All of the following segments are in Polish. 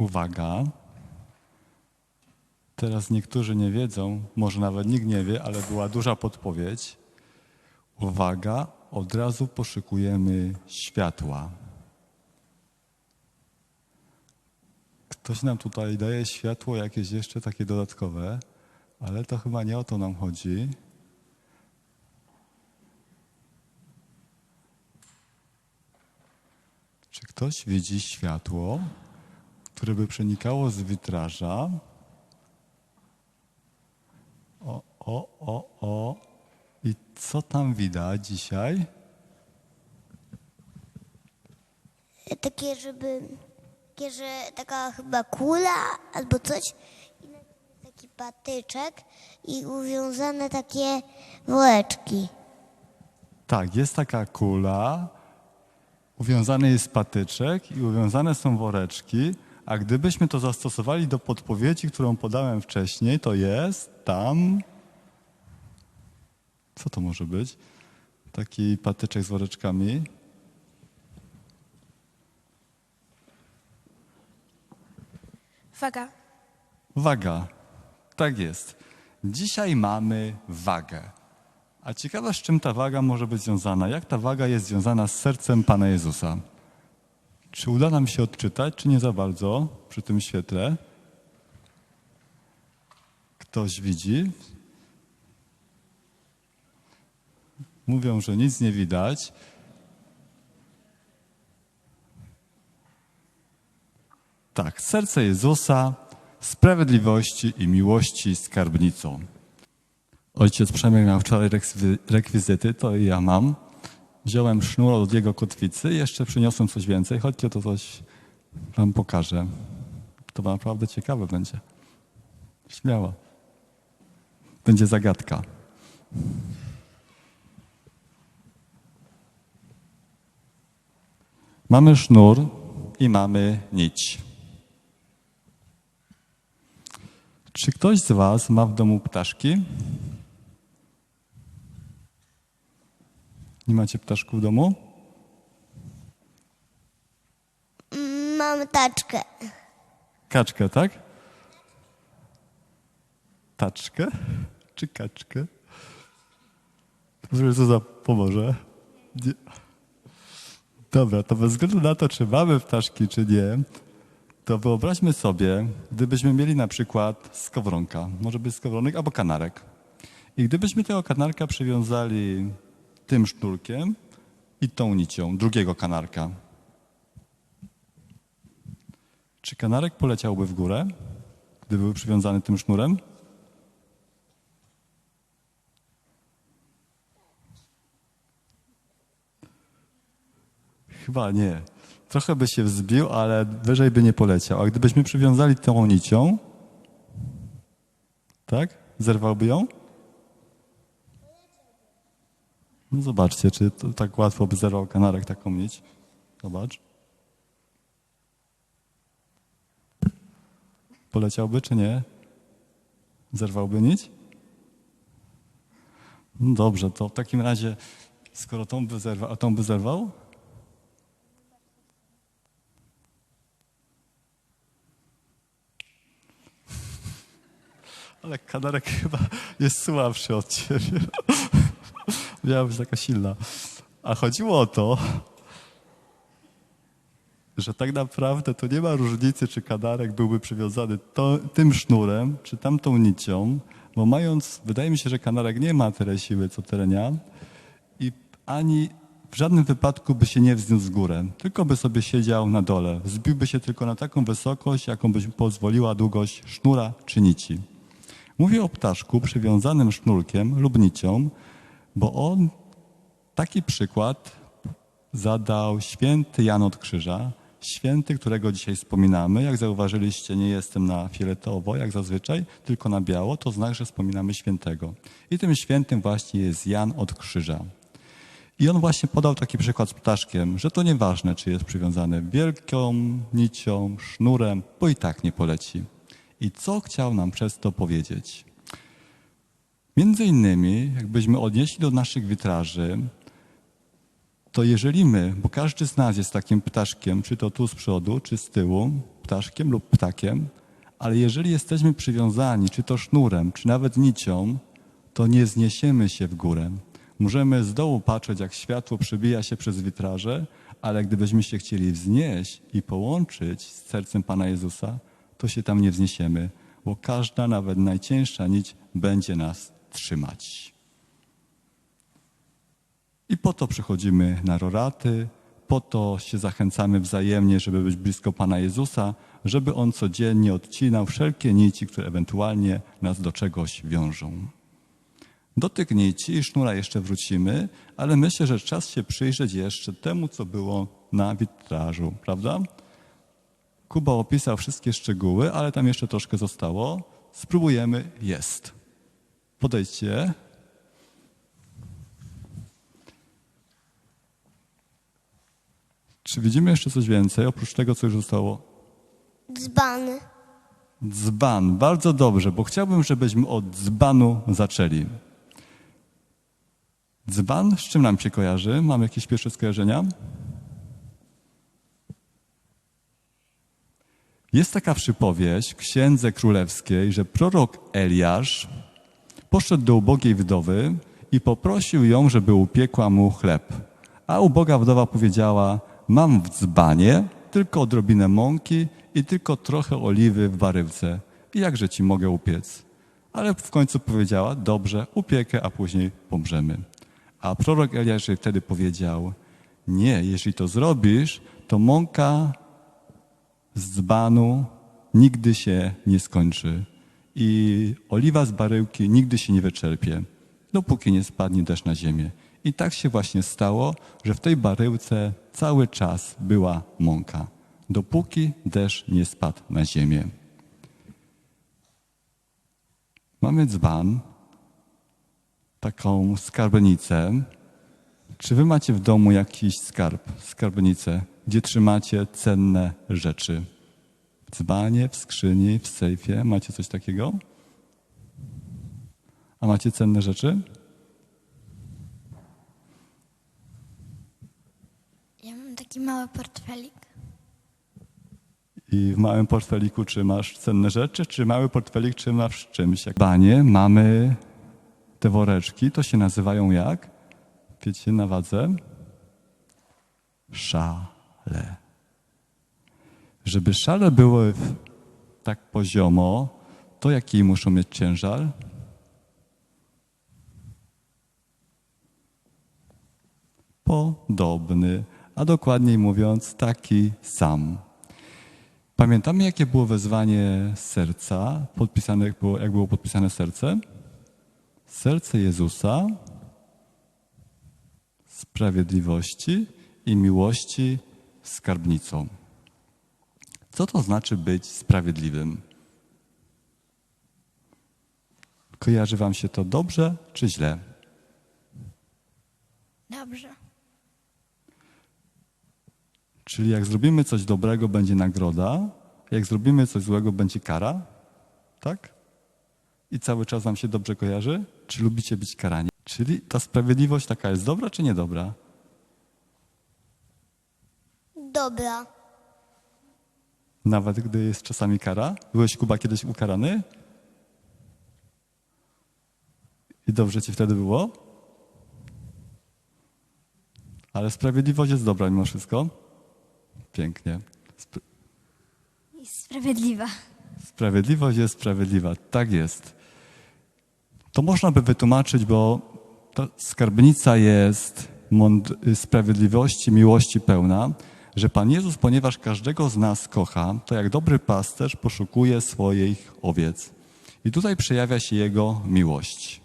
Uwaga. Teraz niektórzy nie wiedzą, może nawet nikt nie wie, ale była duża podpowiedź. Uwaga, od razu poszykujemy światła. Ktoś nam tutaj daje światło jakieś jeszcze takie dodatkowe, ale to chyba nie o to nam chodzi. Czy ktoś widzi światło, które by przenikało z witraża? O, o, o, o. I co tam widać dzisiaj? Takie, żeby, takie, że taka chyba kula albo coś. I na taki patyczek i uwiązane takie woreczki. Tak, jest taka kula, uwiązany jest patyczek i uwiązane są woreczki, a gdybyśmy to zastosowali do podpowiedzi, którą podałem wcześniej, to jest tam. Co to może być? Taki patyczek z woreczkami. Waga. Waga. Tak jest. Dzisiaj mamy wagę. A ciekawe, z czym ta waga może być związana? Jak ta waga jest związana z sercem Pana Jezusa? Czy uda nam się odczytać, czy nie za bardzo przy tym świetle? Ktoś widzi? Mówią, że nic nie widać. Tak, serce Jezusa, sprawiedliwości i miłości skarbnicą. Ojciec Przemek miał wczoraj rekwi- rekwizyty, to i ja mam. Wziąłem sznur od jego kotwicy, jeszcze przyniosłem coś więcej. Chodźcie, to coś wam pokażę. To naprawdę ciekawe będzie. Śmiało. Będzie zagadka. Mamy sznur i mamy nić. Czy ktoś z Was ma w domu ptaszki? Nie macie ptaszków w domu? Mam taczkę. Kaczkę, tak? Taczkę? Czy kaczkę? Może co za pomoże? Nie. Dobra, to bez względu na to, czy mamy ptaszki, czy nie, to wyobraźmy sobie, gdybyśmy mieli na przykład skowronka, może być skowronek albo kanarek. I gdybyśmy tego kanarka przywiązali tym sznurkiem i tą nicią drugiego kanarka, czy kanarek poleciałby w górę, gdyby był przywiązany tym sznurem? Chyba nie. Trochę by się wzbił, ale wyżej by nie poleciał. A gdybyśmy przywiązali tą nicią, tak? Zerwałby ją? No zobaczcie, czy to tak łatwo by zerwał kanarek taką nić. Zobacz. Poleciałby czy nie? Zerwałby nić? No dobrze, to w takim razie, skoro tą by zerwał, a tą by zerwał? Ale kanarek chyba jest słabszy od ciebie. Miała być taka silna. A chodziło o to, że tak naprawdę to nie ma różnicy, czy kanarek byłby przywiązany to, tym sznurem, czy tamtą nicią, bo mając, wydaje mi się, że kanarek nie ma tyle siły co terenia i ani w żadnym wypadku by się nie wzniósł z górę, tylko by sobie siedział na dole. Zbiłby się tylko na taką wysokość, jaką by pozwoliła długość sznura czy nici. Mówię o ptaszku przywiązanym sznurkiem lub nicią, bo on taki przykład zadał święty Jan od Krzyża, święty, którego dzisiaj wspominamy. Jak zauważyliście, nie jestem na fioletowo, jak zazwyczaj, tylko na biało, to znak, że wspominamy świętego. I tym świętym właśnie jest Jan od Krzyża. I on właśnie podał taki przykład z ptaszkiem, że to nieważne, czy jest przywiązany wielką nicią, sznurem, bo i tak nie poleci. I co chciał nam przez to powiedzieć? Między innymi, jakbyśmy odnieśli do naszych witraży, to jeżeli my, bo każdy z nas jest takim ptaszkiem, czy to tu z przodu, czy z tyłu, ptaszkiem lub ptakiem, ale jeżeli jesteśmy przywiązani, czy to sznurem, czy nawet nicią, to nie zniesiemy się w górę. Możemy z dołu patrzeć, jak światło przebija się przez witraże, ale gdybyśmy się chcieli wznieść i połączyć z sercem Pana Jezusa, to się tam nie wzniesiemy, bo każda, nawet najcięższa nić będzie nas trzymać. I po to przychodzimy na roraty, po to się zachęcamy wzajemnie, żeby być blisko Pana Jezusa, żeby On codziennie odcinał wszelkie nici, które ewentualnie nas do czegoś wiążą. Do tych nici i sznura jeszcze wrócimy, ale myślę, że czas się przyjrzeć jeszcze temu, co było na witrażu, prawda? Kuba opisał wszystkie szczegóły, ale tam jeszcze troszkę zostało. Spróbujemy. Jest. Podejdźcie. Czy widzimy jeszcze coś więcej, oprócz tego, co już zostało? Dzban. Dzban. Bardzo dobrze, bo chciałbym, żebyśmy od dzbanu zaczęli. Dzban, z czym nam się kojarzy? Mam jakieś pierwsze skojarzenia? Jest taka przypowieść w Księdze Królewskiej, że prorok Eliasz poszedł do ubogiej wdowy i poprosił ją, żeby upiekła mu chleb. A uboga wdowa powiedziała, mam w dzbanie tylko odrobinę mąki i tylko trochę oliwy w baryłce. I jakże ci mogę upiec? Ale w końcu powiedziała, dobrze, upiekę, a później pomrzemy. A prorok Eliasz wtedy powiedział, nie, jeśli to zrobisz, to mąka z dzbanu nigdy się nie skończy i oliwa z baryłki nigdy się nie wyczerpie, dopóki nie spadnie deszcz na ziemię. I tak się właśnie stało, że w tej baryłce cały czas była mąka, dopóki deszcz nie spadł na ziemię. Mamy dzban, taką skarbnicę. Czy wy macie w domu jakiś skarb, skarbnicę, gdzie trzymacie cenne rzeczy? Dzbanie, w skrzyni, w sejfie. Macie coś takiego? A macie cenne rzeczy? Ja mam taki mały portfelik. I w małym portfeliku trzymasz cenne rzeczy, czy mały portfelik trzymasz czymś? Jak banie mamy te woreczki, to się nazywają jak? Wiecie, na wadze? Szale. Żeby szale były tak poziomo, to jaki muszą mieć ciężar? Podobny, a dokładniej mówiąc taki sam. Pamiętamy, jakie było wezwanie serca, podpisane, jak, było, jak było podpisane serce? Serce Jezusa, sprawiedliwości i miłości skarbnicą. Co to znaczy być sprawiedliwym? Kojarzy Wam się to dobrze czy źle? Dobrze. Czyli jak zrobimy coś dobrego, będzie nagroda, jak zrobimy coś złego, będzie kara? Tak? I cały czas wam się dobrze kojarzy? Czy lubicie być karani? Czyli ta sprawiedliwość taka jest dobra czy niedobra? Dobra. Nawet gdy jest czasami kara? Byłeś Kuba kiedyś ukarany? I dobrze ci wtedy było? Ale sprawiedliwość jest dobra mimo wszystko? Pięknie. Sp- I sprawiedliwa. Sprawiedliwość jest sprawiedliwa. Tak jest. To można by wytłumaczyć, bo ta skarbnica jest sprawiedliwości, miłości pełna, że Pan Jezus, ponieważ każdego z nas kocha, to jak dobry pasterz poszukuje swoich owiec. I tutaj przejawia się Jego miłość.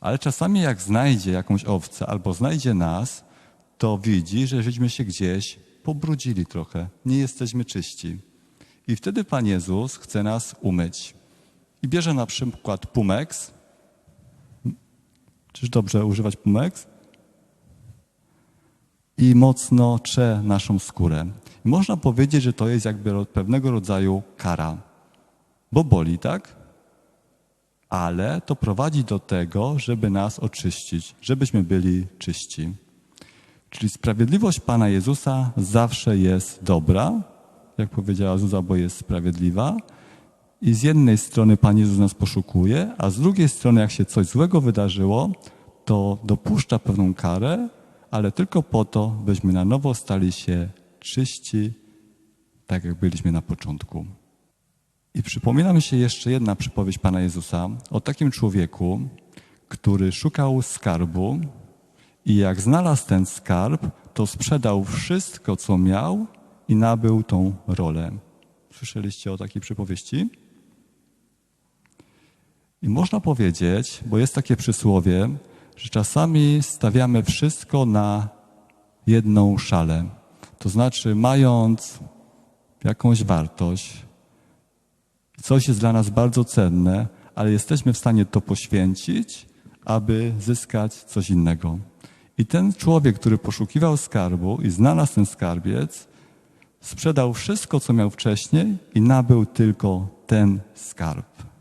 Ale czasami jak znajdzie jakąś owcę albo znajdzie nas, to widzi, że żeśmy się gdzieś pobrudzili trochę, nie jesteśmy czyści. I wtedy Pan Jezus chce nas umyć. I bierze na przykład pumeks. Czyż dobrze używać pumeks? I mocno trze naszą skórę. Można powiedzieć, że to jest jakby pewnego rodzaju kara. Bo boli, tak? Ale to prowadzi do tego, żeby nas oczyścić, żebyśmy byli czyści. Czyli sprawiedliwość Pana Jezusa zawsze jest dobra, jak powiedziała Zuza, bo jest sprawiedliwa. I z jednej strony Pan Jezus nas poszukuje, a z drugiej strony, jak się coś złego wydarzyło, to dopuszcza pewną karę, ale tylko po to, byśmy na nowo stali się czyści, tak jak byliśmy na początku. I przypomina mi się jeszcze jedna przypowieść Pana Jezusa o takim człowieku, który szukał skarbu i jak znalazł ten skarb, to sprzedał wszystko, co miał i nabył tą rolę. Słyszeliście o takiej przypowieści? I można powiedzieć, bo jest takie przysłowie, że czasami stawiamy wszystko na jedną szalę. To znaczy, mając jakąś wartość, coś jest dla nas bardzo cenne, ale jesteśmy w stanie to poświęcić, aby zyskać coś innego. I ten człowiek, który poszukiwał skarbu i znalazł ten skarbiec, sprzedał wszystko, co miał wcześniej i nabył tylko ten skarb.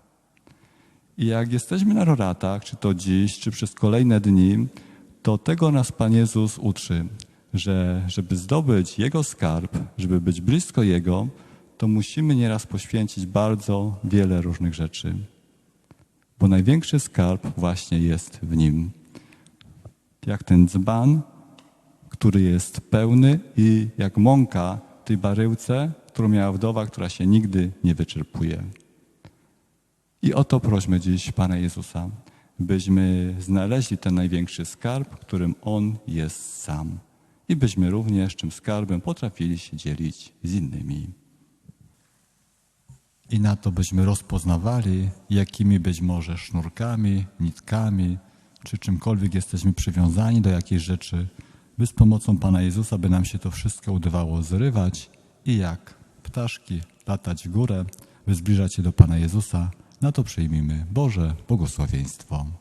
I jak jesteśmy na roratach, czy to dziś, czy przez kolejne dni, to tego nas Pan Jezus uczy, że żeby zdobyć Jego skarb, żeby być blisko Jego, to musimy nieraz poświęcić bardzo wiele różnych rzeczy. Bo największy skarb właśnie jest w Nim. Jak ten dzban, który jest pełny i jak mąka tej baryłce, którą miała wdowa, która się nigdy nie wyczerpuje. I o to prośmy dziś Pana Jezusa, byśmy znaleźli ten największy skarb, którym On jest sam. I byśmy również tym skarbem potrafili się dzielić z innymi. I na to byśmy rozpoznawali, jakimi być może sznurkami, nitkami, czy czymkolwiek jesteśmy przywiązani do jakiejś rzeczy, by z pomocą Pana Jezusa, by nam się to wszystko udawało zrywać i jak ptaszki latać w górę, by zbliżać się do Pana Jezusa, na to przyjmijmy Boże błogosławieństwo.